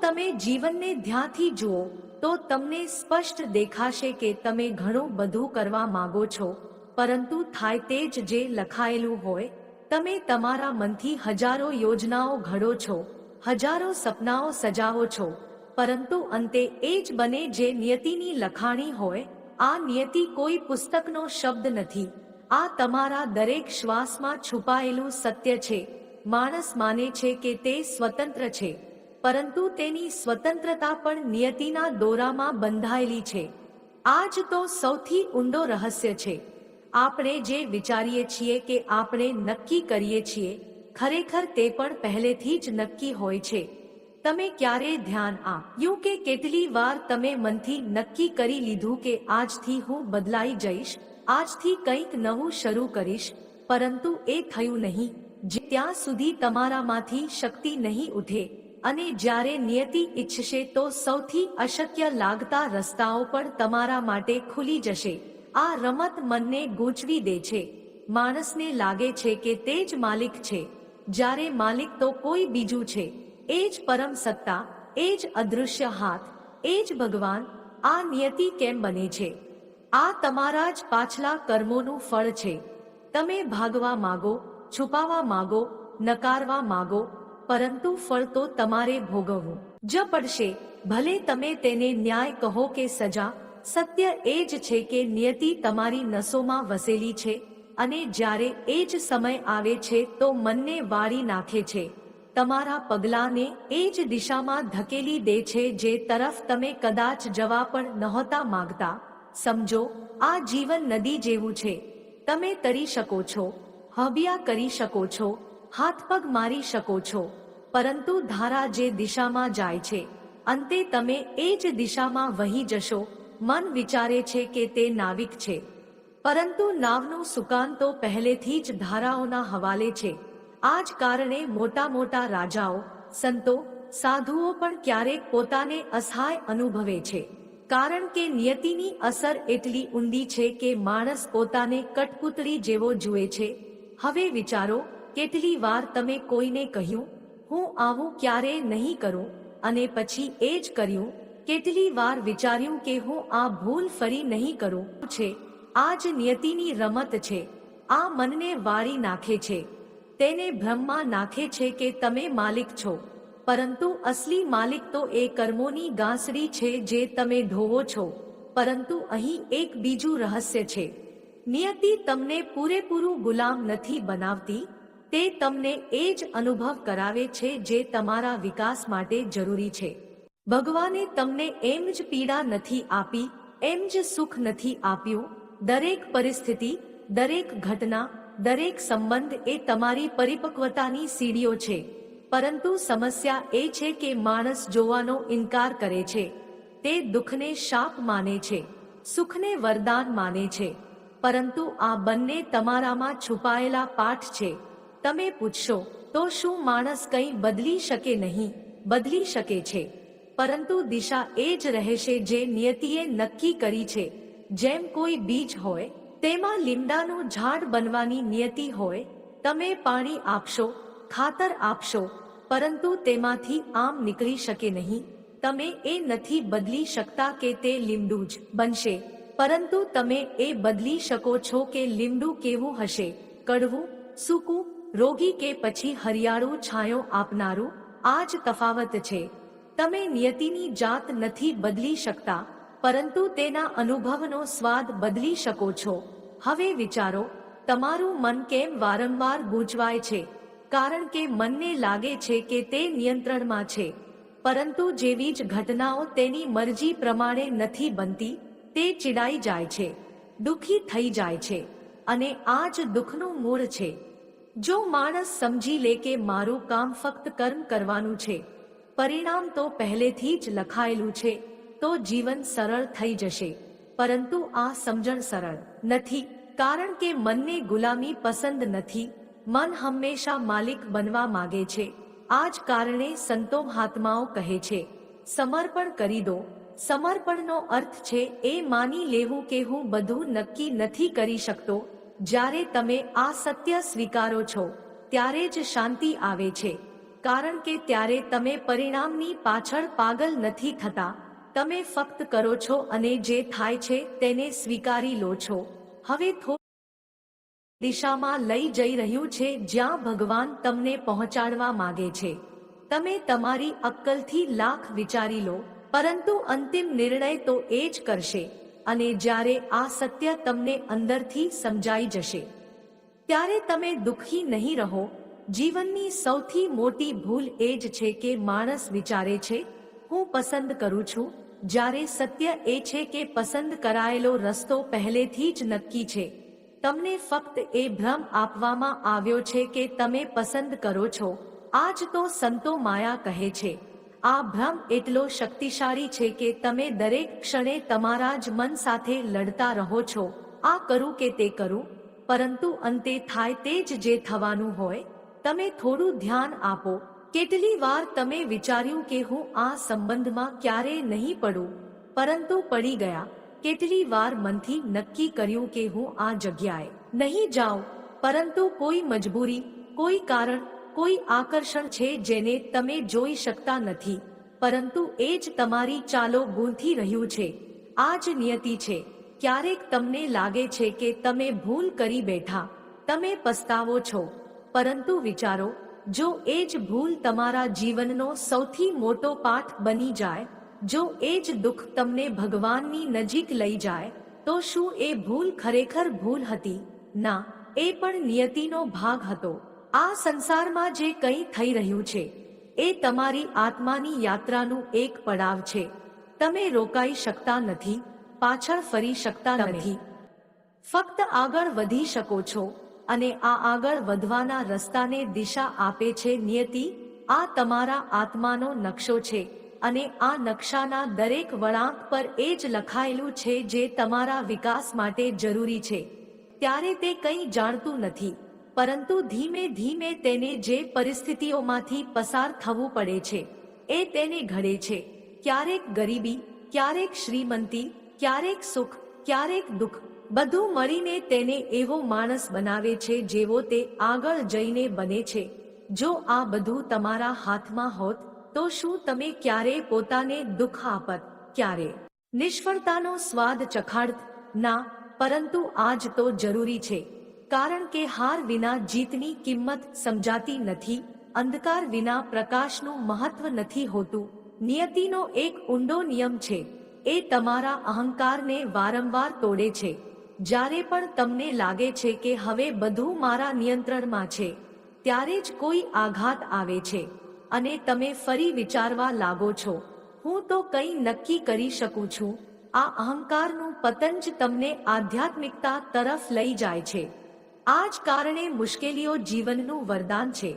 તમે જીવનને ધ્યાનથી જુઓ, તો તમને સ્પષ્ટ દેખાશે કે તમે ઘણું બધું કરવા માંગો છો, પરંતુ થાય તે જ જે લખાયેલું હોય, તમે તમારા મનથી હજારો યોજનાઓ ઘડો છો, હજારો સપનાઓ સજાવો છો, પરંતુ અંતે એ જ બને જે નિયતિની લખાણી હોય, આ નિયતિ કોઈ પુસ્તકનો શબ્દ નથી, આ તમારા દરેક શ્વાસમાં છુપાયેલું સત્ય છે, માણસ માને છે કે તે સ્વતંત્ર છે. પરંતુ તેની સ્વતંત્રતા પણ નિયતિના દોરામાં બંધાયેલી છે. આ જ તો સૌથી ઊંડો રહસ્ય છે. આપણે જે વિચારીએ છીએ કે આપણે નક્કી કરીએ છીએ, ખરેખર તે પણ પહેલેથી જ નક્કી હોય છે. તમે ક્યારે ધ્યાન આપ્યું કે કેટલી વાર તમે મનથી નક્કી કરી લીધું કે આજથી હું બદલાઈ જઈશ, આજથી કંઈક નવું શરૂ કરીશ, પરંતુ એ થયું નહીં, જે ત્યાં સુધી તમારામાંથી શક્તિ નહીં ઉઠે. અને જ્યારે નિયતિ ઈચ્છશે તો સૌથી અશક્ય લાગતા રસ્તાઓ પણ તમારા માટે ખુલી જશે. આ રમત મનને ગૂંચવી દે છે. માણસને લાગે છે કે તે જ માલિક છે. જ્યારે માલિક તો કોઈ બીજું છે. એ જ પરમ સત્તા, એ જ અદૃશ્ય હાથ, એ જ ભગવાન, આ નિયતિ કેમ બને છે? આ તમારા જ પાછલા કર્મોનું ફળ છે. તમે ભાગવા માગો, છુપાવા માગો, નકારવા માગો પરંતુ ફળ તો તમારે ભોગવવું. જ પડશે ભલે તમે તેને ન્યાય કહો કે સજા, સત્ય એ જ છે કે નિયતિ તમારી નસોમાં વસેલી છે, અને જ્યારે એ જ સમય આવે છે તો મનને વાળી નાખે છે. તમારા પગલાંને એ જ દિશામાં ધકેલી દે છે જે તરફ તમે કદાચ જવા પણ નહોતા માંગતા. સમજો, આ જીવન નદી જેવું છે. તમે તરી શકો છો, હબિયા કરી શકો છો હાથ પગ મારી શકો છો. પરંતુ ધારા જે દિશામાં જાય છે, અંતે તમે એ જ દિશામાં વહી જશો. મન વિચારે છે કે તે નાવિક છે. પરંતુ નાવનું સુકાન તો પહેલેથી જ ધારાઓના હવાલે છે. આ જ કારણે મોટા મોટા રાજાઓ, સંતો, સાધુઓ પણ ક્યારેક પોતાને અસહાય અનુભવે છે. કારણ કે નિયતિની અસર એટલી ઊંડી છે કે માણસ પોતાને કટપુતળી જેવો જુએ છે. હવે વિચારો કેટલી વાર તમે કોઈને કહ્યું, હું આવું ક્યારેય નહીં કરું? અને પછી એ જ કર્યું, કેટલી વાર વિચાર્યું કે હું આ ભૂલ ફરી નહીં કરું? છે, આ જ નિયતિની રમત છે, આ મનને વાળી નાખે છે, તેને ભ્રમમાં નાખે છે કે તમે માલિક છો, પરંતુ અસલી માલિક તો એ કર્મોની ગાંસડી છે જે તમે ઢોવો છો, પરંતુ અહીં એક બીજું રહસ્ય છે. નિયતિ તમને પૂરેપૂરું ગુલામ નથી બનાવતી તે તમને એ જ અનુભવ કરાવે છે જે તમારા વિકાસ માટે જરૂરી છે. ભગવાને તમને એમ જ પીડા નથી આપી, એમ જ સુખ નથી આપ્યું. દરેક પરિસ્થિતિ, દરેક ઘટના, દરેક સંબંધ એ તમારી પરિપક્વતાની સીડીઓ છે. પરંતુ સમસ્યા એ છે કે માણસ જોવાનો ઇનકાર કરે છે. તે દુઃખને શાપ માને છે, સુખને વરદાન માને છે. પરંતુ આ બંને તમારામાં છુપાયેલા પાઠ છે. તમે પૂછશો, તો શું માણસ કંઈ બદલી શકે નહીં? બદલી શકે છે. પરંતુ દિશા એ જ રહેશે જે નિયતિએ નક્કી કરી છે. જેમ કોઈ બીજ હોય, તેમાં લીમડાનું ઝાડ બનવાની નિયતિ હોય, તમે પાણી આપશો, ખાતર આપશો, પરંતુ તેમાંથી આમ નીકળી શકે નહીં. તમે એ નથી બદલી શકતા કે તે લીમડું જ બનશે. પરંતુ તમે એ બદલી શકો છો કે લીમડું કેવું હશે? કડવું, સૂકું રોગી કે પછી હરિયાળું છાંયો આપનારું, આ જ તફાવત છે. તમે નિયતિની જાત નથી બદલી શકતા, પરંતુ તેના અનુભવનો સ્વાદ બદલી શકો છો. હવે વિચારો, તમારું મન કેમ વારંવાર ગૂંચવાય છે? કારણ કે મનને લાગે છે કે તે નિયંત્રણમાં છે. પરંતુ જેવી જ ઘટનાઓ તેની મરજી પ્રમાણે નથી બનતી, તે ચીડાઈ જાય છે. દુઃખી થઈ જાય છે. અને આ જ દુઃખનું મૂળ છે. જો માણસ સમજી લે કે મારું કામ ફક્ત કર્મ કરવાનું છે, પરિણામ તો પહેલેથી જ લખાયેલું છે, તો જીવન સરળ થઈ જશે. પરંતુ આ સમજણ સરળ નથી, કારણ કે મનને ગુલામી પસંદ નથી. મન હંમેશા માલિક બનવા માગે છે. આ જ કારણે સંતો મહાત્માઓ કહે છે, સમર્પણ કરી દો. સમર્પણનો અર્થ છે, એ માની લેવું કે હું બધું નક્કી નથી કરી શકતો જ્યારે તમે આ સત્ય સ્વીકારો છો, ત્યારે જ શાંતિ આવે છે. કારણ કે ત્યારે તમે પરિણામની પાછળ પાગલ નથી થતા. તમે ફક્ત કરો છો અને જે થાય છે તેને સ્વીકારી લો છો. હવે થોડું દિશામાં લઈ જઈ રહ્યું છે જ્યાં ભગવાન તમને પહોંચાડવા માગે છે. તમે તમારી અક્કલથી લાખ વિચારી લો, પરંતુ અંતિમ નિર્ણય તો એ જ કરશે. અને જ્યારે આ સત્ય તમને અંદરથી સમજાઈ જશે, ત્યારે તમે દુઃખી નહીં રહો. જીવનની સૌથી મોટી ભૂલ એ જ છે કે માણસ વિચારે છે, હું પસંદ કરું છું. જ્યારે સત્ય એ છે કે પસંદ કરાયેલો રસ્તો પહેલેથી જ નક્કી છે. તમને ફક્ત એ ભ્રમ આપવામાં આવ્યો છે કે તમે પસંદ કરો છો. આજ તો સંતો માયા કહે છે. આ ભ્રમ એટલો શક્તિશાળી છે કે તમે દરેક ક્ષણે તમારા જ મન સાથે લડતા રહો છો. આ કરું કે તે કરું? પરંતુ અંતે થાય તે જ જે થવાનું હોય? તમે થોડું ધ્યાન આપો. કેટલી વાર તમે વિચાર્યું કે હું આ સંબંધમાં ક્યારે નહીં પડું? પરંતુ પડી ગયા. કેટલી વાર મનથી નક્કી કર્યું કે હું આ જગ્યાએ નહીં જાઉં? પરંતુ કોઈ મજબૂરી, કોઈ કારણ કોઈ આકર્ષણ છે જેને તમે જોઈ શકતા નથી, પરંતુ એ જ તમારી ચાલો ગૂંથી રહ્યું છે. આ જ નિયતિ છે. ક્યારેક તમને લાગે છે કે તમે ભૂલ કરી બેઠા. તમે પસ્તાવો છો. પરંતુ વિચારો, જો એ જ ભૂલ તમારા જીવનનો સૌથી મોટો પાઠ બની જાય, જો એ જ દુઃખ તમને ભગવાનની નજીક લઈ જાય, તો શું એ ભૂલ ખરેખર ભૂલ હતી? ના, એ પણ નિયતિનો ભાગ હતો. આ સંસારમાં જે કંઈ થઈ રહ્યું છે એ તમારી આત્માની યાત્રાનું એક પડાવ છે. તમે રોકાઈ શકતા નથી પાછળ ફરી શકતા નથી. ફક્ત આગળ વધી શકો છો અને આ આગળ વધવાના રસ્તાને દિશા આપે છે નિયતિ આ તમારા આત્માનો નકશો છે અને આ નકશાના દરેક વળાંક પર એ જ લખાયેલું છે જે તમારા વિકાસ માટે જરૂરી છે. ત્યારે તે કંઈ જાણતું નથી. પરંતુ ધીમે ધીમે તેને જે પરિસ્થિતિઓમાંથી પસાર થવું પડે છે, એ તેને ઘડે છે. ક્યારેક ગરીબી, ક્યારેક શ્રીમંતી, ક્યારેક સુખ, ક્યારેક દુઃખ, બધું મળીને તેને એવો માણસ બનાવે છે જેવો તે આગળ જઈને બને છે. જો આ બધું તમારા હાથમાં હોત, તો શું તમે ક્યારે પોતાને દુઃખ આપત? ક્યારે? નિષ્ફળતાનો સ્વાદ ચખાડત? ના, પરંતુ આજ તો જરૂરી છે. કારણ કે હાર વિના જીતની કિંમત સમજાતી નથી, અંધકાર વિના પ્રકાશનું મહત્વ નથી હોતું. નિયતિનો એક ઊંડો નિયમ છે, એ તમારા અહંકારને વારંવાર તોડે છે. જ્યારે પણ તમને લાગે છે કે હવે બધું મારા નિયંત્રણમાં છે, ત્યારે જ કોઈ આઘાત આવે છે, અને તમે ફરી વિચારવા લાગો છો, હું તો કંઈ નક્કી કરી શકું છું. આ અહંકારનું પતન જ તમને આધ્યાત્મિકતા તરફ લઈ જાય છે. આ જ કારણે મુશ્કેલીઓ જીવનનું વરદાન છે.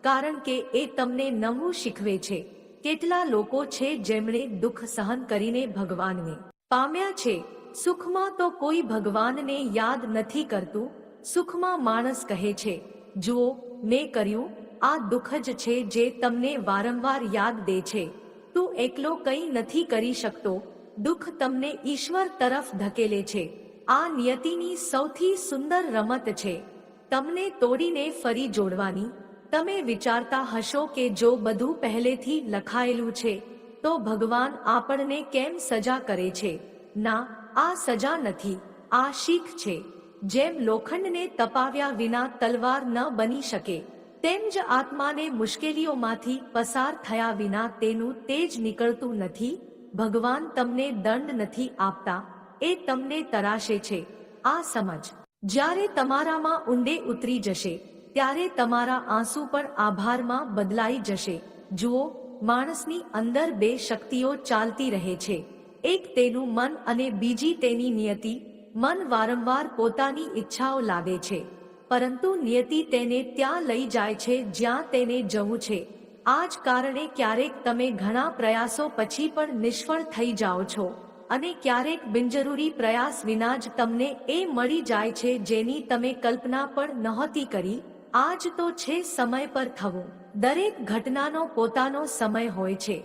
કારણ કે એ તમને નવું શીખવે છે. કેટલા લોકો છે જેમણે દુઃખ સહન કરીને ભગવાનને પામ્યા છે. સુખમાં તો કોઈ ભગવાનને યાદ નથી કરતું. સુખમાં માણસ કહે છે, જુઓ, મેં કર્યું. આ દુઃખ જ છે જે તમને વારંવાર યાદ દે છે. તું એકલો કંઈ નથી કરી શકતો. દુઃખ તમને ઈશ્વર તરફ ધકેલે છે. આ નિયતિની સૌથી સુંદર રમત છે. તમને તોડીને ફરી જોડવાની. તમે વિચારતા હશો કે જો બધું પહેલેથી લખાયેલું છે, તો ભગવાન આપણને કેમ સજા કરે છે? ના, આ સજા નથી. આ શીખ છે. જેમ લોખંડને તપાવ્યા વિના તલવાર ન બની શકે, તેમ જ આત્માને મુશ્કેલીઓમાંથી પસાર થયા વિના તેનું તેજ નીકળતું નથી. ભગવાન તમને દંડ નથી આપતા. એ તમને તરાશે છે. આ સમજ. જ્યારે તમારામાં ઊંડે ઉતરી જશે, ત્યારે તમારા આંસુ પણ આભારમાં બદલાઈ જશે. જુઓ, માણસની અંદર બે શક્તિઓ ચાલતી રહે છે. એક તેનું મન અને બીજી તેની નિયતિ. મન વારંવાર પોતાની ઈચ્છાઓ લાગે છે. પરંતુ નિયતિ તેને ત્યાં લઈ જાય છે જ્યાં તેને જવું છે. આ જ કારણે ક્યારેક તમે ઘણા પ્રયાસો પછી પણ નિષ્ફળ થઈ જાઓ છો. અને ક્યારેક બિનજરૂરી પ્રયાસ વિના જ તમને એ મળી જાય છે જેની તમે કલ્પના પણ નહોતી કરી. આ જ તો છે સમય પર થવું. દરેક ઘટનાનો પોતાનો સમય હોય છે.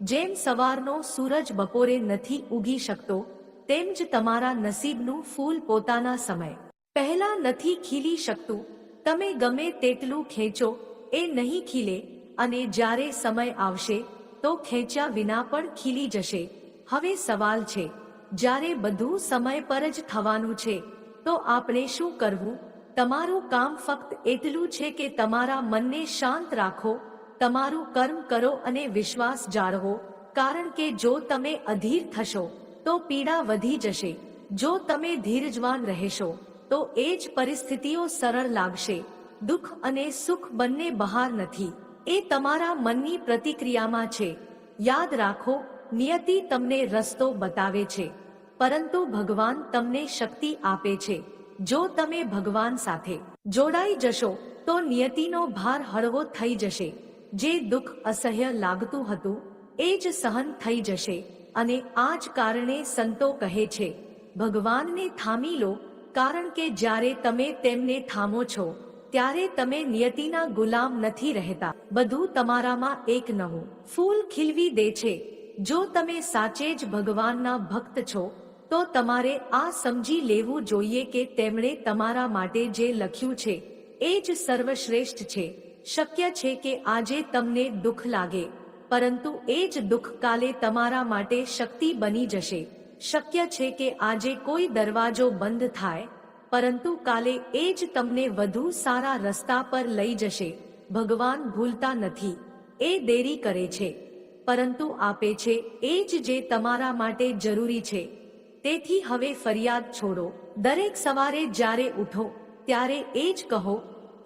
જેમ સવારનો સૂરજ બપોરે નથી ઉગી શકતો, તેમ જ તમારા નસીબનું ફૂલ પોતાના સમય. પહેલા નથી ખીલી શકતું. તમે ગમે તેટલું ખેંચો, એ નહીં ખીલે, અને જ્યારે સમય આવશે, તો ખેંચ્યા વિના પણ ખીલી જશે. હવે સવાલ છે, જ્યારે બધું સમય પર જ થવાનું છે, તો આપણે શું કરવું? તમારું કામ ફક્ત એટલું છે કે તમારા મનને શાંત રાખો, તમારું કર્મ કરો અને વિશ્વાસ જાળવો, કારણ કે જો તમે અધીર થશો, તો પીડા વધી જશે. જો તમે ધીરજવાન રહેશો, તો એ જ પરિસ્થિતિઓ સરળ લાગશે. દુઃખ અને સુખ બંને બહાર નથી. એ તમારા મનની પ્રતિક્રિયામાં છે. યાદ રાખો નિયતિ તમને રસ્તો બતાવે છે, પરંતુ ભગવાન તમને શક્તિ આપે છે. જો તમે ભગવાન સાથે જોડાઈ જશો, તો નિયતિનો ભાર હળવો થઈ જશે. જે દુઃખ અસહ્ય લાગતું હતું, એ જ સહન થઈ જશે. અને આ જ કારણે સંતો કહે છે, ભગવાનને થામી લો, કારણ કે જ્યારે તમે તેમને થામો છો, ત્યારે તમે નિયતિના ગુલામ નથી રહેતા. બધું તમારામાં એક નવું ફૂલ ખીલવી દે છે. જો તમે સાચે જ ભગવાનના ભક્ત છો, તો તમારે આ સમજી લેવું જોઈએ કે તેમણે તમારા માટે જે લખ્યું છે, એ જ સર્વશ્રેષ્ઠ છે. શક્ય છે કે આજે તમને દુઃખ લાગે, પરંતુ એ જ દુઃખ કાલે તમારા માટે શક્તિ બની જશે. શક્ય છે કે આજે કોઈ દરવાજો બંધ થાય, પરંતુ કાલે એ જ તમને વધુ સારા રસ્તા પર લઈ જશે. ભગવાન ભૂલતા નથી, એ દેરી કરે છે. પરંતુ આપે છે, એ જ જે તમારા માટે જરૂરી છે. તેથી હવે ફરિયાદ છોડો. દરેક સવારે જ્યારે ઉઠો, ત્યારે એ જ કહો,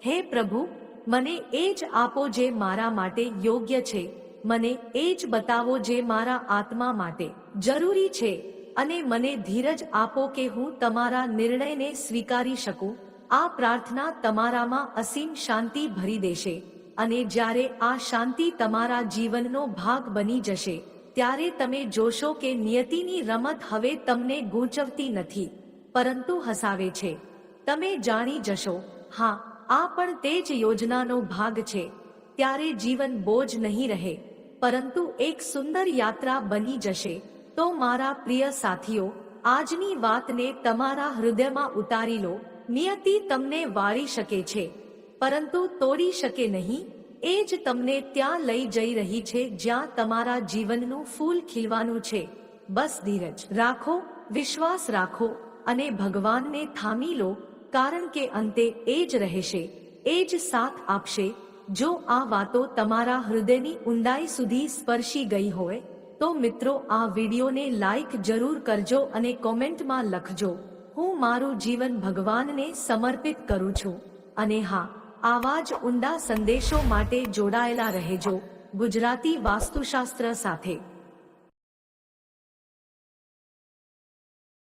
હે પ્રભુ, મને એ જ આપો જે મારા માટે યોગ્ય છે. મને એ જ બતાવો જે મારા આત્મા માટે જરૂરી છે. અને મને ધીરજ આપો કે હું તમારા નિર્ણયને સ્વીકારી શકું. આ પ્રાર્થના તમારામાં અસીમ શાંતિ ભરી દેશે. અને જ્યારે આ શાંતિ તમારા જીવનનો ભાગ બની જશે, ત્યારે તમે જોશો કે નિયતિની રમત હવે તમને ગૂંચવતી નથી, પરંતુ હસાવે છે. તમે જાણી જશો, હા, આ પણ તે જ યોજનાનો ભાગ છે. ત્યારે જીવન બોજ નહીં રહે, પરંતુ એક સુંદર યાત્રા બની જશે. તો મારા પ્રિય સાથીઓ, આજની વાતને તમારા હૃદયમાં ઉતારી લો. નિયતિ તમને વાળી શકે છે. પરંતુ તોડી શકે નહીં. એ જ તમને ત્યાં લઈ જઈ રહી છે જ્યાં તમારા જીવનનું ફૂલ ખીલવાનું છે. બસ ધીરજ રાખો, વિશ્વાસ રાખો અને ભગવાનને થામી લો, કારણ કે અંતે એ જ રહેશે, એ જ સાથ આપશે. જો આ વાતો તમારા હૃદયની ઊંડાઈ સુધી સ્પર્શી ગઈ હોય, તો મિત્રો આ વિડીયોને લાઈક જરૂર કરજો અને કોમેન્ટમાં લખજો. હું મારું જીવન ભગવાનને સમર્પિત કરું છું. અને હા આવા જ ઊંડા સંદેશો માટે જોડાયેલા રહેજો. ગુજરાતી વાસ્તુશાસ્ત્ર સાથે.